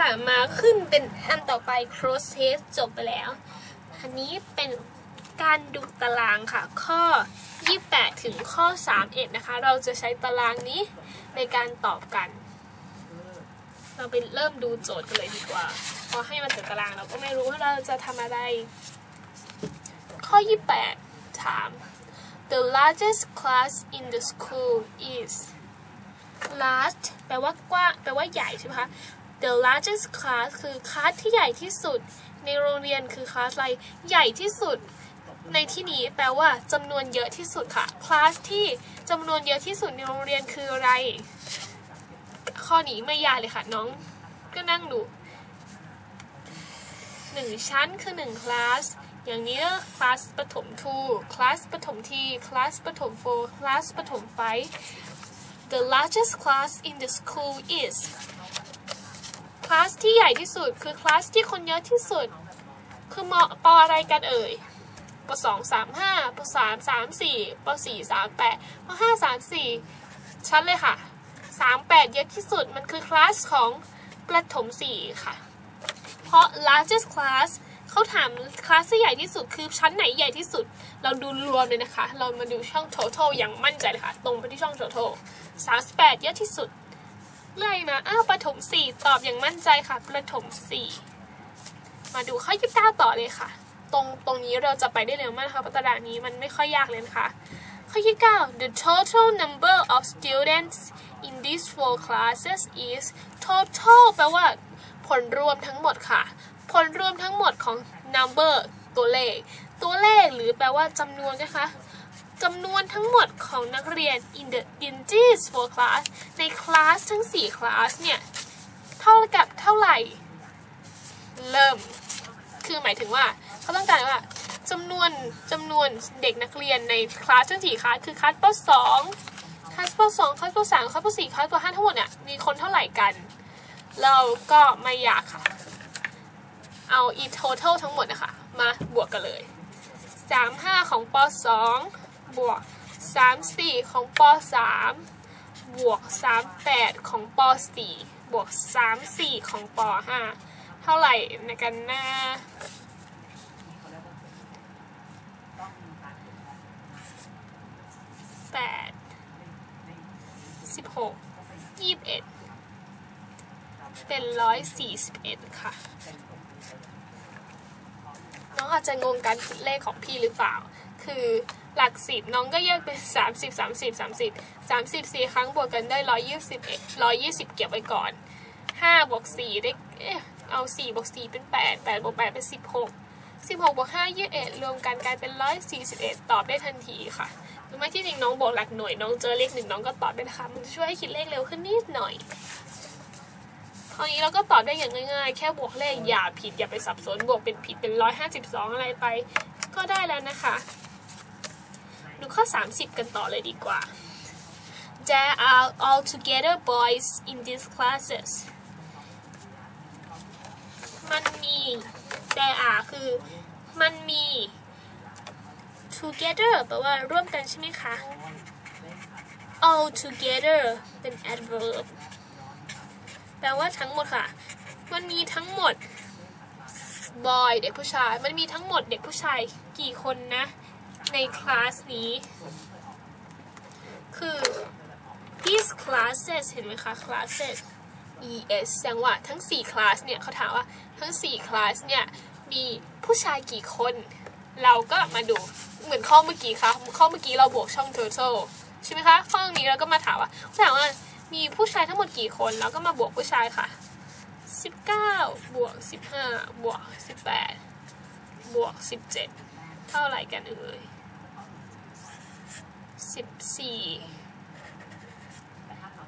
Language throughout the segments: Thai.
ค่ะ มาขึ้นเป็นอันต่อไป cross test จบไปแล้ว อันนี้เป็นการดูตารางค่ะ ข้อ 28 ถึงข้อ 31 นะคะ เราจะใช้ตารางนี้ในการตอบกัน เราไปเริ่มดูโจทย์กันเลยดีกว่า พอให้มันเสร็จตารางเราก็ไม่รู้ว่าเราจะทำอะไร ข้อ 28 ถาม The largest class in the school is large แปลว่ากว้างแปลว่าใหญ่ใช่ไหมคะ The largest class คือคลาสที่ใหญ่ที่สุด ในโรงเรียนคือคลาสอะไร ใหญ่ที่สุด ในที่นี้แปลว่าจำนวนเยอะที่สุดค่ะ คลาสที่จำนวนเยอะที่สุดในโรงเรียนคืออะไร ข้อนี้ไม่ยากเลยค่ะน้อง ก็นั่งดูหนึ่งชั้นคือหนึ่งคลาส อย่างนี้ก็คลาสประถม2คลาสประถม T คลาสประถม4คลาสประถม5 The largest class in the school is ลาสที่ใหญ่ที่สุด คือคลาสที่คนเยอะที่สุด คือมปออะไรกันเอ่ยปสองสามห้าปสามสามสี่ปสี่สามแปดปห้าสามสี่ชัดเลยค่ะสามแปดเยอะที่สุดมันคือคลาสของประถมสี่ค่ะ เพราะ largest class เขาถามคลาสที่ใหญ่ที่สุดคือชั้นไหนใหญ่ที่สุด เราดูรวมเลยนะคะ เรามาดูช่อง total อย่างมั่นใจเลยค่ะ ตรงไปที่ช่อง total 38 เยอะที่สุด ไล่มา อ้าวประถม4ตอบอย่างมั่นใจค่ะ ประถม4มาดูข้อ29ต่อเลยค่ะ ตรงตรงนี้เราจะไปได้เร็วมากนะคะเพราะตารางนี้มันไม่ค่อยยากเลยนะคะ ข้อ29 the total number of students in these four classes is total แปลว่าผลรวมทั้งหมดค่ะ ผลรวมทั้งหมดของ number ตัวเลข ตัวเลขหรือแปลว่าจำนวนนะคะ จำนวนทั้งหมดของนักเรียน in the in these four class ในคลาสทั้ง 4 คลาสเนี่ย เท่ากับเท่าไหร่ เริ่ม คือหมายถึงว่าเขาต้องการว่าจำนวนจำนวนเด็กนักเรียนในคลาสทั้ง 4 คลาส คือคลาสป .2 คลาสป .2 คลาสป .3 คลาสป .4 คลาสป .5 ทั้งหมดเนี่ยมีคนเท่าไหร่กัน เราก็ไม่อยากค่ะ เอา e total ทั้งหมดนะคะ มาบวกกันเลย 35 ของป .2 บวก 34 ของป .3 บวก 38 ของป .4 บวก 34 ของป .5 เท่าไหร่ในกันน้าแปดสิบหกยี่สิบเอ็ดเป็นร้อยสี่สิบเอ็ดค่ะ น้องอาจจะงงการคิดเลขของพี่หรือเปล่า คือ หลักสิบน้องก็แยกเป็นสามสิบสามสิบสามสิบสามสิบสี่ครั้งบวกกันได้ร้อยยี่สิบเอ็ดร้อยยี่สิบเก็บไว้ก่อนห้าบวกสี่ได้เอ๊ะเอาสี่บวกสี่เป็นแปดแปดบวกแปดเป็นสิบหกสิบหกบวกห้ายี่สิบเอ็ดรวมกันกลายเป็นร้อยสี่สิบเอ็ดตอบได้ทันทีค่ะหรือไม่ที่จริงน้องบวกหลักหน่วยน้องเจอเลขหนึ่งน้องก็ตอบได้นะคะมันจะช่วยให้คิดเลขเร็วขึ้นนิดหน่อยคราวนี้เราก็ตอบได้อย่างง่ายๆ แค่บวกเลขอย่าผิดอย่าไปสับสนบวกเป็นผิดเป็นร้อยห้าสิบสองอะไรไป ก็ได้แล้วนะคะ ดูข้อ 30 กันต่อเลยดีกว่า There are altogether boys in these classes มันมี there are คือมันมี together แปลว่าร่วมกันใช่ไหมคะ all together เป็น adverb แปลว่าทั้งหมดค่ะ มันมีทั้งหมด boy เด็กผู้ชาย มันมีทั้งหมดเด็กผู้ชายกี่คนนะ ในคลาสนี้ คือ these classes เห็นไหมคะ classes es แสดงว่าทั้ง 4 คลาสเนี่ยเขาถามว่าทั้ง 4 คลาสเนี่ย มีผู้ชายกี่คน เราก็มาดูเหมือนข้อเมื่อกี้ค่ะ ข้อเมื่อกี้เราบวกช่อง total ใช่ไหมคะข้อนี้เราก็มาถามว่าถามว่ามีผู้ชายทั้งหมดกี่คน เราก็มาบวกผู้ชายค่ะ 19 บวก 15 บวก 18 บวก 17 เท่าไหร่กันเอ่ย14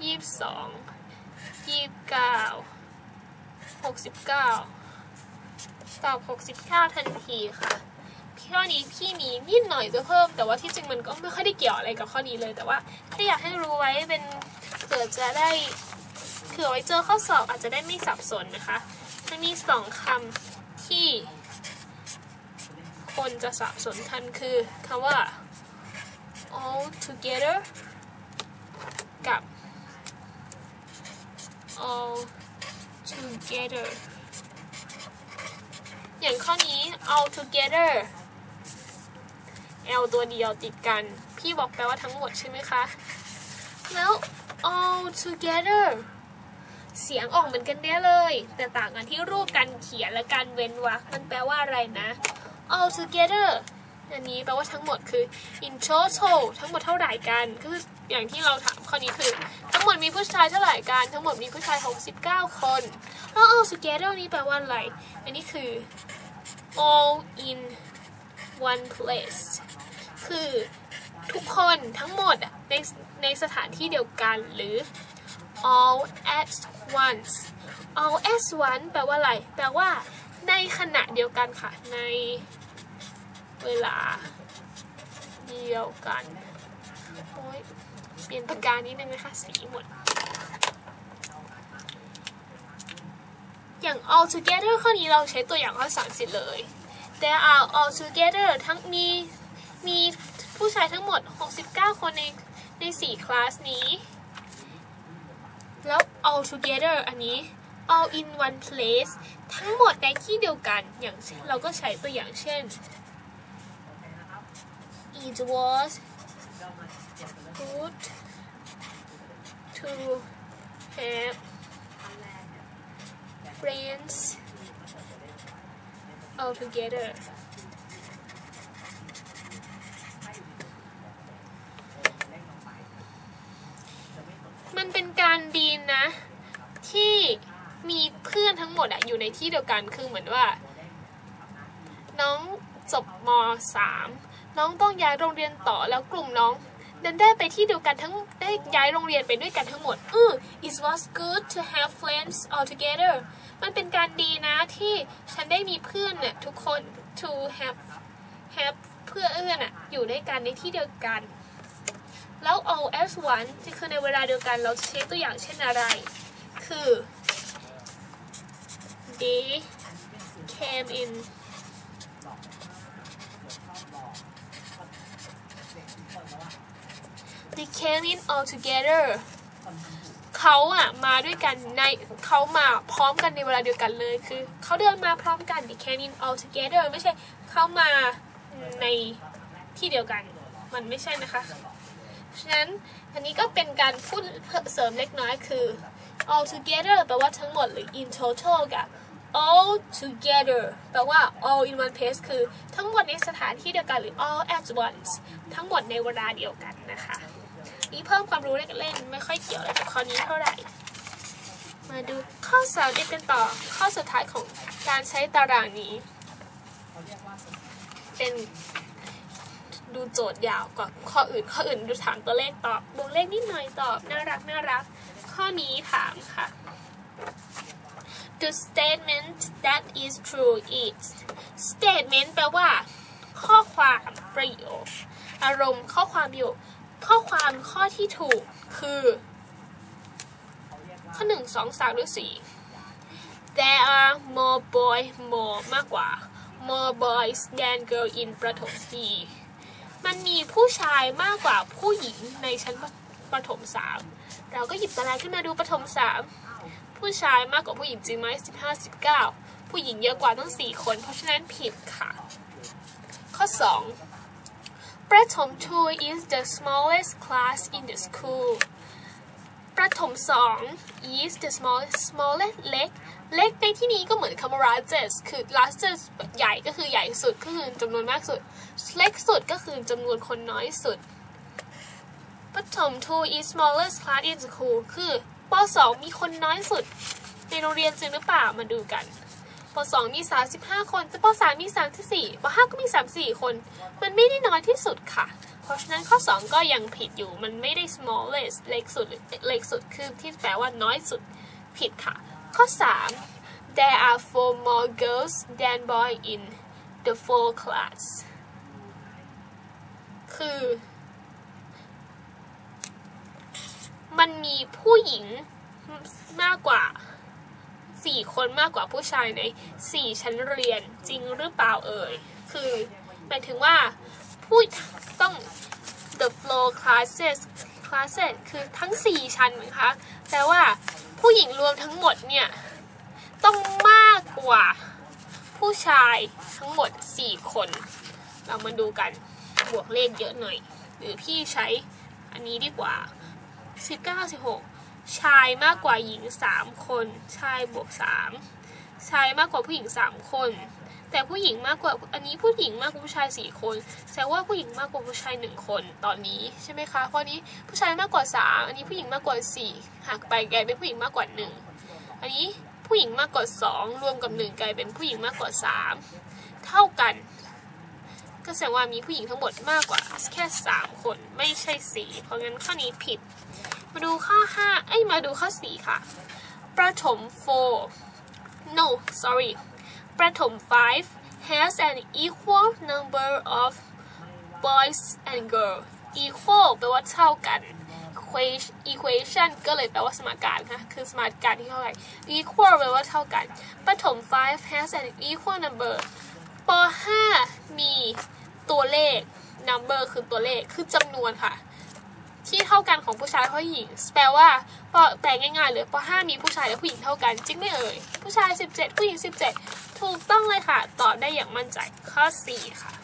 22 29 69ตอบ69ทันทีค่ะข้อนี้พี่มีนิดหน่อยจะเพิ่ม แต่ว่าที่จริงมันก็ไม่ค่อยได้เกี่ยวอะไรกับข้อนี้เลย แต่ว่าแค่อยากให้รู้ไว้เป็นเผื่อจะได้เผื่อไว้เจอข้อสอบอาจจะได้ไม่สับสนนะคะมันมีสองคำที่ คนจะสับสนทันคือคำว่า all together กับ all together อย่างข้อนี้ all together L ตัวเดียวติดกัน พี่บอกแปลว่าทั้งหมดใช่ไหมคะ แล้ว all together เสียงออกเหมือนกันเนี้เลย แต่ต่างกันที่รูปการเขียนและการเว้นวรรคมันแปลว่าอะไรนะ all together อันนี้แปลว่าทั้งหมดคือ in total ทั้งหมดเท่าไหร่กันคืออย่างที่เราถามข้อนี้คือ ทั้งหมดมีผู้ชายเท่าไหร่กัน ทั้งหมดมีผู้ชาย 69 คนแล้ว all together นี้แปลว่าอะไร อันนี้คือ all in one place คือทุกคนทั้งหมดในในสถานที่เดียวกันหรือ all at once all at once แปลว่าอะไร แปลว่าในขณะเดียวกันค่ะใน เวลาเดียวกัน โอ้ยเปลี่ยนปากกานิดนึงนะคะ สีหมด อย่าง all together ข้อนี้เราใช้ตัวอย่างข้อสามสิเลย there are all together ทั้งมีมีผู้ชายทั้งหมด 69 คนในใน 4 คลาสนี้ แล้ว all together อันนี้ all in one place ทั้งหมดในที่เดียวกัน อย่างเช่นเราก็ใช้ตัวอย่างเช่น it was good to have friends all together มันเป็นการดีนนะ ที่มีเพื่อนทั้งหมดอะอยู่ในที่เดียวกันคือเหมือนว่า น้องจบม .3 น้องต้องย้ายโรงเรียนต่อแล้วกลุ่มน้องดันได้ไปที่เดียวกันทั้งได้ย้ายโรงเรียนไปด้วยกันทั้งหมดอือ it was good to have friends all together มันเป็นการดีนะที่ฉันได้มีเพื่อนเนี่ยทุกคน to have have เพื่อนเอื้อนอะอยู่ด้วยกันในที่เดียวกัน แล้ว all as one ที่คือในเวลาเดียวกันเราใช้ตัวอย่างเช่นอะไร คือ they came in they came in all together เขาอะมาด้วยกันในเขามาพร้อมกันในเวลาเดียวกันเลยคือเขาเดินมาพร้อมกัน they came in all together ไม่ใช่เขามาในที่เดียวกัน มันไม่ใช่นะคะฉะนั้นอันนี้ก็เป็นการพูดเสริมเล็กน้อยคือ all together แปลว่าทั้งหมดหรือ in total กับ all together แปลว่า all in one place คือทั้งหมดในสถานที่เดียวกันหรือ all at once ทั้งหมดในเวลาเดียวกันนะคะ นี่เพิ่มความรู้เล่นๆไม่ค่อยเกี่ยวอะไรกับข้อนี้เท่าไหร่ มาดูข้อสามเด็กกันต่อ ข้อสุดท้ายของการใช้ตารางนี้ เป็นดูโจทย์ยาวกว่าข้ออื่น ข้ออื่นดูถามตัวเลขตอบบวกเลขนิดหน่อยตอบ น่ารักน่ารัก ข้อนี้ถามค่ะ The statement that is true is statement แปลว่า ข้อความประโยค อารมณ์ข้อความประโยค ข้อความข้อที่ถูกคือ ข้อหนึ่งสองสามหรือสี่ There are more boy more มากกว่า more boys than girl in ประถมสี่มันมีผู้ชายมากกว่าผู้หญิงในชั้นประถมสามเราก็หยิบตารางขึ้นมาดูประถมสามผู้ชายมากกว่าผู้หญิงจริงไหมสิบห้าสิบเก้าผู้หญิงเยอะกว่าตั้งสี่คน เพราะฉะนั้นผิดค่ะ ข้อสอง ประถม two is the smallest class in the school ประถมสอง is the smallest smallest เล็ก เล็กในที่นี้ก็เหมือนคำว่า largest คือ largest ใหญ่ก็คือใหญ่สุดก็คือจำนวนมากสุด เล็กสุดก็คือจำนวนคนน้อยสุดประถม two is smallest class in the school คือป .2 มีคนน้อยสุด ในโรงเรียนจริงหรือเปล่ามาดูกัน ป .2 มี35คนแต่ป .3 มี34ป .5 ก็มี34คน มันไม่ได้น้อยที่สุดค่ะ เพราะฉะนั้นข้อ2ก็ยังผิดอยู่ มันไม่ได้ smallest เล็กสุด เล็กสุดคือที่แปลว่าน้อยสุด ผิดค่ะ ข้อ3 there are four more girls than boy in the four class คือ มันมีผู้หญิงมากกว่า สี่คนมากกว่าผู้ชายในสี่ชั้นเรียนจริงหรือเปล่าเอ่ย คือหมายถึงว่าผู้ต้อง the floor classes classes คือทั้งสี่ชั้นนะคะแปลว่าผู้หญิงรวมทั้งหมดเนี่ย ต้องมากกว่าผู้ชายทั้งหมด 4 คน เรามาดูกันบวกเลขเยอะหน่อย หรือพี่ใช้อันนี้ดีกว่า 19 16 ชายมากกว่าหญิง 3 คน ชายบวก 3 ชายมากกว่าผู้หญิง 3 คน แต่ผู้หญิงมากกว่าอันนี้ผู้หญิงมากกว่าผู้ชาย 4 คนแสดงว่าผู้หญิงมากกว่าผู้ชาย 1 คนตอนนี้ใช่ไหมคะเพราะนี้ผู้ชายมากกว่า 3 อันนี้ผู้หญิงมากกว่า 4หักไปกลายเป็นผู้หญิงมากกว่า 1 อันนี้ผู้หญิงมากกว่า 2 รวมกับ 1 กลายเป็นผู้หญิงมากกว่า 3 เท่ากัน ก็แสดงว่ามีผู้หญิงทั้งหมดมากกว่าแค่ 3 คนไม่ใช่ 4 เพราะงั้นข้อนี้ผิด มาดูข้อ 5 เอ้ย มาดูข้อ 4 ค่ะ ประถม 4 no sorry ประถม 5 has an equal number of boys and girls equal แปลว่าเท่ากัน Equation- ก็เลยแปลว่าสมการค่ะ คือสมการที่เท่ากัน equal แปลว่าเท่ากัน ประถม 5 has an equal number ป .5 มีตัวเลข number คือตัวเลข คือจำนวนค่ะ ที่เท่ากันของผู้ชายและผู้หญิง แปลว่าปแปลง่ายๆเลยป .5 มีผู้ชายและผู้หญิงเท่ากัน จริงไหมเอ่ย ผู้ชาย 17 ผู้หญิง 17 ถูกต้องเลยค่ะ ตอบได้อย่างมั่นใจ ข้อ 4 ค่ะ